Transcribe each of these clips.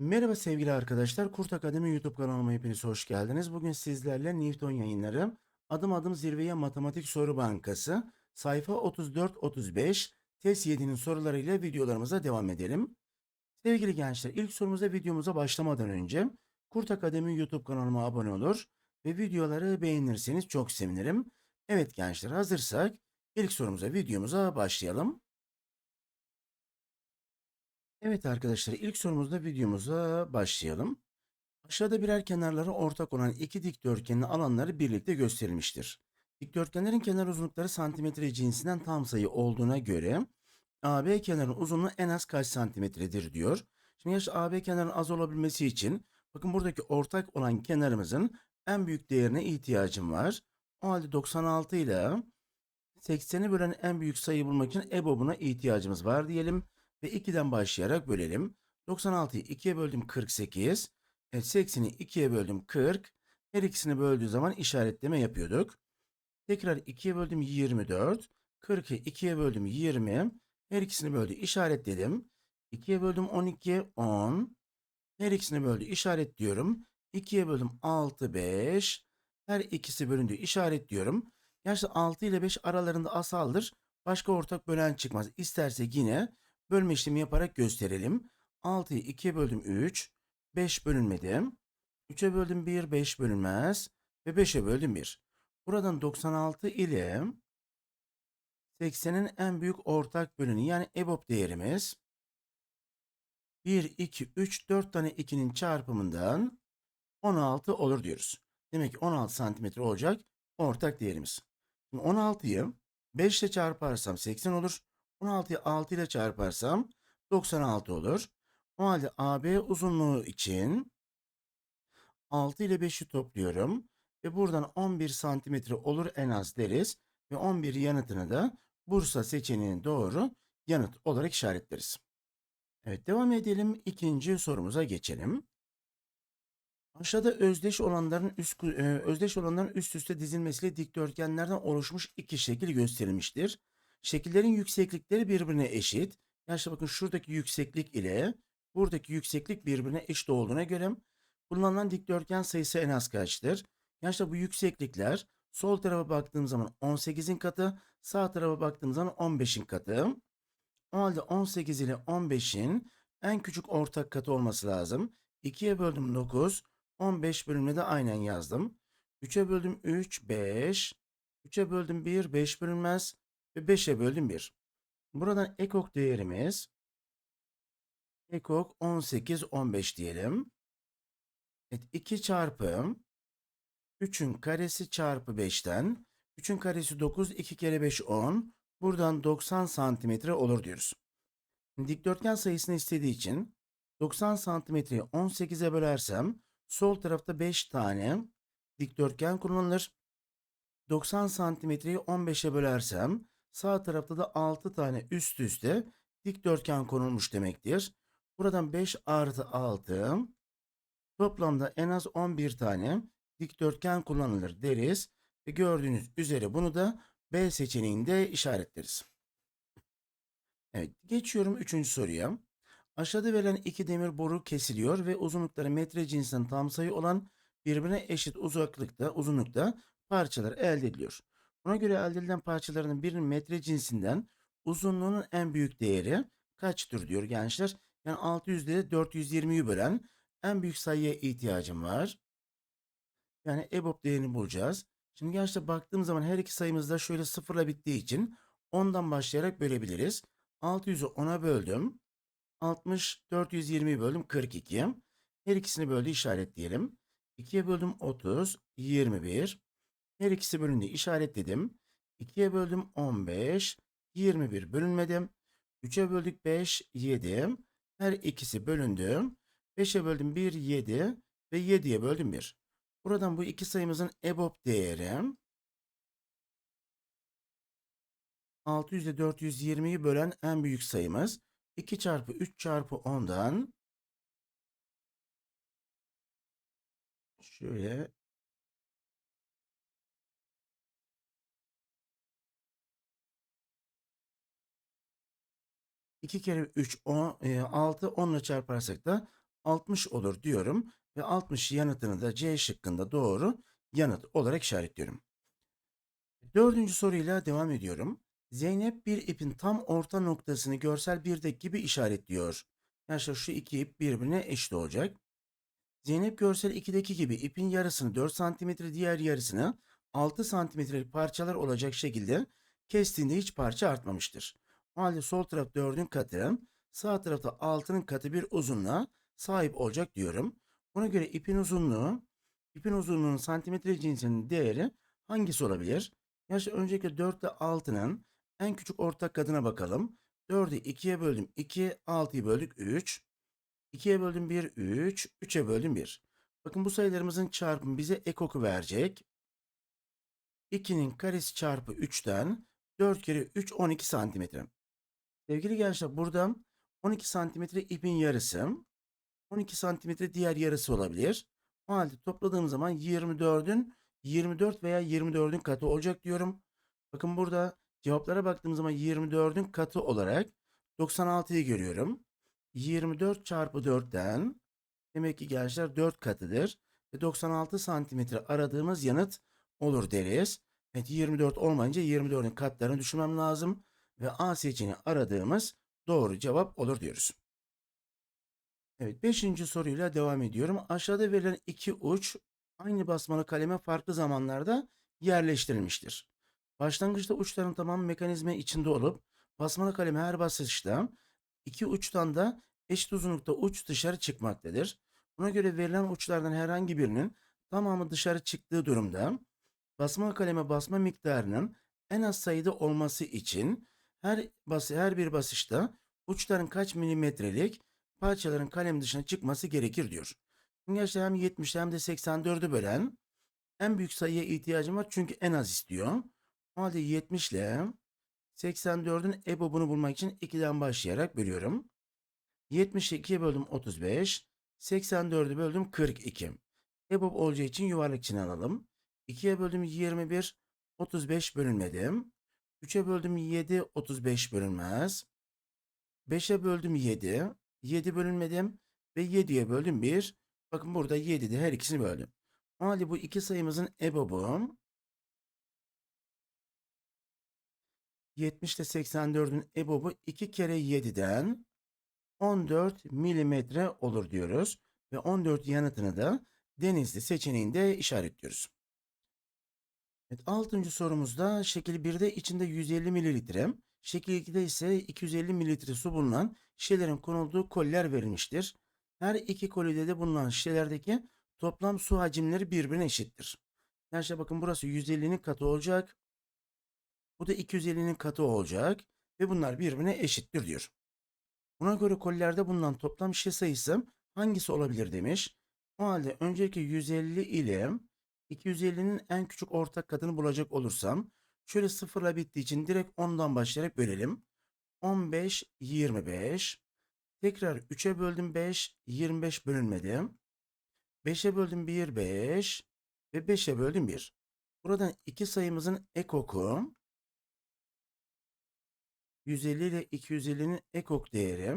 Merhaba sevgili arkadaşlar. Kurt Akademi YouTube kanalıma hepiniz hoş geldiniz. Bugün sizlerle Newton yayınları Adım Adım Zirveye Matematik Soru Bankası sayfa 34-35 test 7'nin sorularıyla videolarımıza devam edelim. Sevgili gençler ilk sorumuza videomuza başlamadan önce Kurt Akademi YouTube kanalıma abone olur ve videoları beğenirseniz çok sevinirim. Evet gençler hazırsak ilk sorumuza videomuza başlayalım. Evet arkadaşlar ilk sorumuzda videomuza başlayalım. Aşağıda birer kenarları ortak olan iki dikdörtgenin alanları birlikte gösterilmiştir. Dikdörtgenlerin kenar uzunlukları santimetre cinsinden tam sayı olduğuna göre AB kenarının uzunluğu en az kaç santimetredir diyor. Şimdi yaş AB kenarının az olabilmesi için bakın buradaki ortak olan kenarımızın en büyük değerine ihtiyacım var. O halde 96 ile 80'i bölen en büyük sayı bulmak için EBOB'una ihtiyacımız var diyelim. Ve 2'den başlayarak bölelim. 96'yı 2'ye böldüm 48. Evet 80'i 2'ye böldüm 40. Her ikisini böldüğü zaman işaretleme yapıyorduk. Tekrar 2'ye böldüm 24. 40'ı 2'ye böldüm 20. Her ikisini böldü işaretledim. 2'ye böldüm 12 10. Her ikisini böldü işaretliyorum. 2'ye böldüm 6 5. Her ikisi bölündü işaretliyorum. Gerçi 6 ile 5 aralarında asaldır. Başka ortak bölen çıkmaz. İstersek yine bölme işlemi yaparak gösterelim. 6'yı 2'ye böldüm 3. 5 bölünmedi. 3'e böldüm 1, 5 bölünmez. Ve 5'e böldüm 1. Buradan 96 ile 80'in en büyük ortak bölünü yani EBOB değerimiz 1, 2, 3, 4 tane 2'nin çarpımından 16 olur diyoruz. Demek ki 16 santimetre olacak ortak değerimiz. Şimdi 16'yı 5 ile çarparsam 80 olur. 16'yı 6 ile çarparsam 96 olur. O halde AB uzunluğu için 6 ile 5'i topluyorum. Ve buradan 11 santimetre olur en az deriz. Ve 11 yanıtını da Bursa seçeneğinin doğru yanıt olarak işaretleriz. Evet devam edelim. İkinci sorumuza geçelim. Aşağıda özdeş olanların üst, e, özdeş olanların üst üste dizilmesiyle dikdörtgenlerden oluşmuş iki şekil gösterilmiştir. Şekillerin yükseklikleri birbirine eşit. Yani işte bakın şuradaki yükseklik ile buradaki yükseklik birbirine eşit olduğuna göre kullanılan dikdörtgen sayısı en az kaçtır? Yani işte bu yükseklikler sol tarafa baktığım zaman 18'in katı, sağ tarafa baktığım zaman 15'in katı. O halde 18 ile 15'in en küçük ortak katı olması lazım. 2'ye böldüm 9, 15 bölümüne de aynen yazdım. 3'e böldüm 3, 5. 3'e böldüm 1, 5 bölünmez. Ve 5'e böldüm 1. Buradan ekok değerimiz ekok 18, 15 diyelim. Evet 2 çarpı 3'ün karesi çarpı 5'ten 3'ün karesi 9, 2 kere 5 10. Buradan 90 santimetre olur diyoruz. Dikdörtgen sayısını istediği için 90 santimetreyi 18'e bölersem sol tarafta 5 tane dikdörtgen kullanılır. 90 santimetreyi 15'e bölersem sağ tarafta da 6 tane üst üste dikdörtgen konulmuş demektir. Buradan 5 artı 6 toplamda en az 11 tane dikdörtgen kullanılır deriz. Ve gördüğünüz üzere bunu da B seçeneğinde işaretleriz. Evet geçiyorum 3. soruya. Aşağıda verilen iki demir boru kesiliyor ve uzunlukları metre cinsinden tam sayı olan birbirine eşit uzaklıkta, uzunlukta parçalar elde ediliyor. Buna göre elde edilen parçaların birinin metre cinsinden uzunluğunun en büyük değeri kaçtır diyor gençler. Yani 600 ile 420'yi bölen en büyük sayıya ihtiyacım var. Yani EBOB değerini bulacağız. Şimdi gençler baktığım zaman her iki sayımız da şöyle sıfırla bittiği için 10'dan başlayarak bölebiliriz. 600'ü 10'a böldüm. 60, 420'yi böldüm 42. Her ikisini böldü işaretleyelim. 2'ye böldüm 30, 21. Her ikisi bölündü işaretledim. 2'ye böldüm 15, 21 bölünmedi. 3'e böldük 5, 7. Her ikisi bölündü. 5'e böldüm 1, 7 ve 7'ye böldüm 1. Buradan bu iki sayımızın EBOB değeri 600 ile 420'yi bölen en büyük sayımız 2 çarpı 3 çarpı 10'dan şöyle İki kere 3, 10, 6, 10 ile çarparsak da 60 olur diyorum ve 60 yanıtını da C şıkkında doğru yanıt olarak işaretliyorum. Dördüncü soruyla devam ediyorum. Zeynep bir ipin tam orta noktasını görsel birdeki gibi işaretliyor. Arkadaşlar şu iki ip birbirine eşit olacak. Zeynep görsel 2'deki gibi ipin yarısını 4 cm diğer yarısını 6 santimetrelik parçalar olacak şekilde kestiğinde hiç parça artmamıştır. O halde sol taraf 4'ün katı, sağ tarafta 6'nın katı bir uzunluğa sahip olacak diyorum. Buna göre ipin uzunluğu, ipin uzunluğunun santimetre cinsinin değeri hangisi olabilir? Yaşa öncelikle 4 ile 6'nın en küçük ortak katına bakalım. 4'ü 2'ye böldüm 2, 6'yı böldük 3. 2'ye böldüm 1, 3. 3'e böldüm 1. Bakın bu sayılarımızın çarpımı bize ekoku verecek. 2'nin karesi çarpı 3'ten 4 kere 3 12 santimetre. Sevgili gençler buradan 12 santimetre ipin yarısı. 12 santimetre diğer yarısı olabilir. O halde topladığım zaman 24'ün 24 veya 24'ün katı olacak diyorum. Bakın burada cevaplara baktığım zaman 24'ün katı olarak 96'yı görüyorum. 24 çarpı 4'ten demek ki gençler 4 katıdır. Ve 96 santimetre aradığımız yanıt olur deriz. Evet 24 olmayınca 24'ün katlarını düşünmem lazım. Ve A seçeneği aradığımız doğru cevap olur diyoruz. Evet 5. soruyla devam ediyorum. Aşağıda verilen iki uç aynı basmalı kaleme farklı zamanlarda yerleştirilmiştir. Başlangıçta uçların tamamı mekanizma içinde olup basmalı kaleme her basışta iki uçtan da eşit uzunlukta uç dışarı çıkmaktadır. Buna göre verilen uçlardan herhangi birinin tamamı dışarı çıktığı durumda basmalı kaleme basma miktarının en az sayıda olması için her bası her bir basışta uçların kaç milimetrelik parçaların kalem dışına çıkması gerekir diyor. Gençler hem 70 hem de 84'ü bölen en büyük sayıya ihtiyacım var çünkü en az istiyor. O halde 70 ile 84'ün EBOB'unu bulmak için 2'den başlayarak bölüyorum. 70'i 2'ye böldüm 35. 84'ü böldüm 42. EBOB olacağı için yuvarlak içine alalım. 2'ye böldüm 21. 35 bölünmedim. 3'e böldüm 7. 35 bölünmez. 5'e böldüm 7. 7 bölünmedim. Ve 7'ye böldüm 1. Bakın burada 7'de her ikisini böldüm. O bu iki sayımızın EBOB'u 70 ile 84'ün EBOB'u 2 kere 7'den 14 milimetre olur diyoruz. Ve 14 yanıtını da denizli seçeneğinde işaretliyoruz. Evet, 6. sorumuzda şekil 1'de içinde 150 mililitre, şekil 2'de ise 250 mililitre su bulunan şişelerin konulduğu koliler verilmiştir. Her iki kolide de bulunan şişelerdeki toplam su hacimleri birbirine eşittir. Arkadaşlar bakın burası 150'nin katı olacak. Bu da 250'nin katı olacak. Ve bunlar birbirine eşittir diyor. Buna göre kolilerde bulunan toplam şişe sayısı hangisi olabilir demiş. O halde önceki 150 ile 250'nin en küçük ortak katını bulacak olursam şöyle sıfırla bittiği için direkt 10'dan başlayarak bölelim. 15, 25. Tekrar 3'e böldüm 5, 25 bölünmedi. 5'e böldüm 1, 5 ve 5'e böldüm 1. Buradan iki sayımızın ekoku 150 ile 250'nin ekok değeri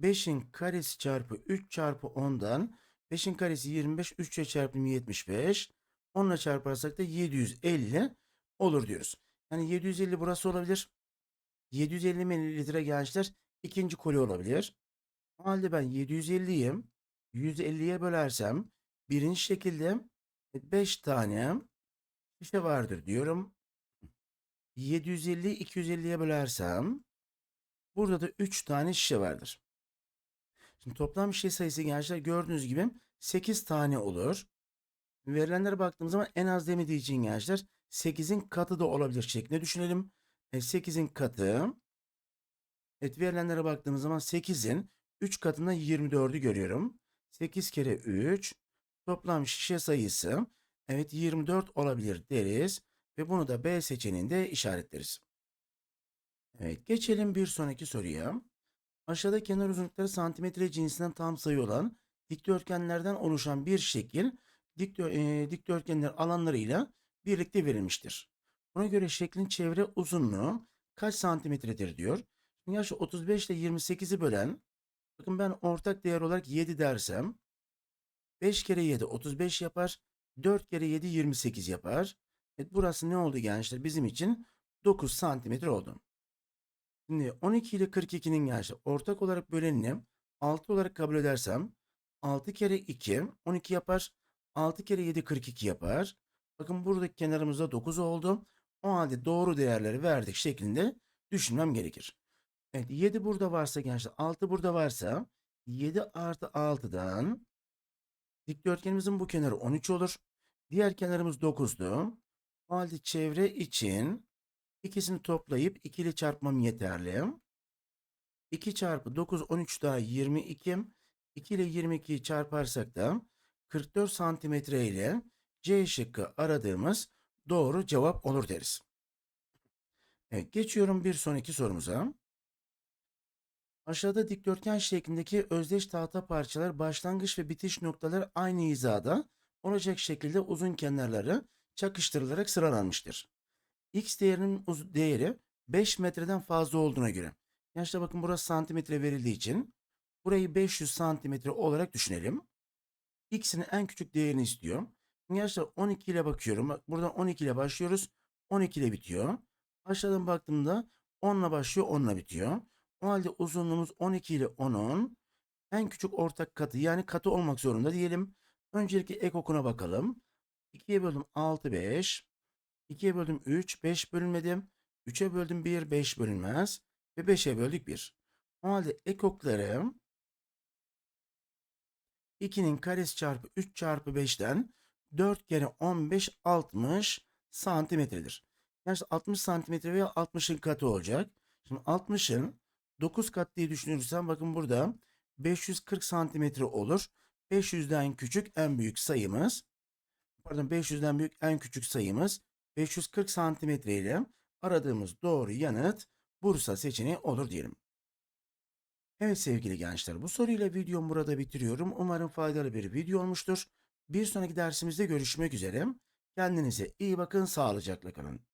5'in karesi çarpı 3 çarpı 10'dan 5'in karesi 25, 3'e çarpım 75. 10'la çarparsak da 750 olur diyoruz. Yani 750 burası olabilir. 750 mililitre gençler ikinci koli olabilir. O halde ben 750'yi 150'ye bölersem birinci şekilde 5 tane şişe vardır diyorum. 750 250'ye bölersem burada da 3 tane şişe vardır. Şimdi toplam şişe sayısı gençler gördüğünüz gibi 8 tane olur. Verilenlere baktığımız zaman en az demediği için gençler 8'in katı da olabilir şeklinde düşünelim. E, 8'in katı. Evet verilenlere baktığımız zaman 8'in 3 katında 24'ü görüyorum. 8 kere 3 toplam şişe sayısı evet 24 olabilir deriz. Ve bunu da B seçeneğinde işaretleriz. Evet geçelim bir sonraki soruya. Aşağıda kenar uzunlukları santimetre cinsinden tam sayı olan dikdörtgenlerden oluşan bir şekil dikdö e, dikdörtgenler alanlarıyla birlikte verilmiştir. Buna göre şeklin çevre uzunluğu kaç santimetredir diyor. Şimdi yaş 35 ile 28'i bölen Bakın ben ortak değer olarak 7 dersem 5 kere 7 35 yapar. 4 kere 7 28 yapar. Evet burası ne oldu gençler? Bizim için 9 santimetre oldu. Şimdi 12 ile 42'nin gençler ortak olarak bölenini 6 olarak kabul edersem 6 kere 2 12 yapar. 6 kere 7 42 yapar. Bakın buradaki kenarımızda 9 oldu. O halde doğru değerleri verdik şeklinde düşünmem gerekir. Evet 7 burada varsa gençler 6 burada varsa 7 artı 6'dan dikdörtgenimizin bu kenarı 13 olur. Diğer kenarımız 9'du. O halde çevre için ikisini toplayıp 2 ile çarpmam yeterli. 2 çarpı 9 13 daha 22. 2 ile 22'yi çarparsak da 44 santimetre ile C şıkkı aradığımız doğru cevap olur deriz. Evet, geçiyorum bir sonraki sorumuza. Aşağıda dikdörtgen şeklindeki özdeş tahta parçalar başlangıç ve bitiş noktaları aynı hizada olacak şekilde uzun kenarları çakıştırılarak sıralanmıştır. X değerinin uz- değeri 5 metreden fazla olduğuna göre. Gençler bakın burası santimetre verildiği için burayı 500 santimetre olarak düşünelim. X'in en küçük değerini istiyor. Gençler 12 ile bakıyorum. Bak buradan 12 ile başlıyoruz. 12 ile bitiyor. Aşağıdan baktığımda 10 ile başlıyor 10 ile bitiyor. O halde uzunluğumuz 12 ile 10'un en küçük ortak katı yani katı olmak zorunda diyelim. Öncelikle ek okuna bakalım. 2'ye böldüm 6 5. 2'ye böldüm 3 5 bölünmedim. 3'e böldüm 1 5 bölünmez. Ve 5'e böldük 1. O halde ek okları 2'nin karesi çarpı 3 çarpı 5'ten 4 kere 15 60 santimetredir. Yani 60 santimetre veya 60'ın katı olacak. Şimdi 60'ın 9 kat diye düşünürsem bakın burada 540 santimetre olur. 500'den küçük en büyük sayımız pardon 500'den büyük en küçük sayımız 540 santimetre ile aradığımız doğru yanıt Bursa seçeneği olur diyelim. Evet sevgili gençler bu soruyla videomu burada bitiriyorum. Umarım faydalı bir video olmuştur. Bir sonraki dersimizde görüşmek üzere. Kendinize iyi bakın, sağlıcakla kalın.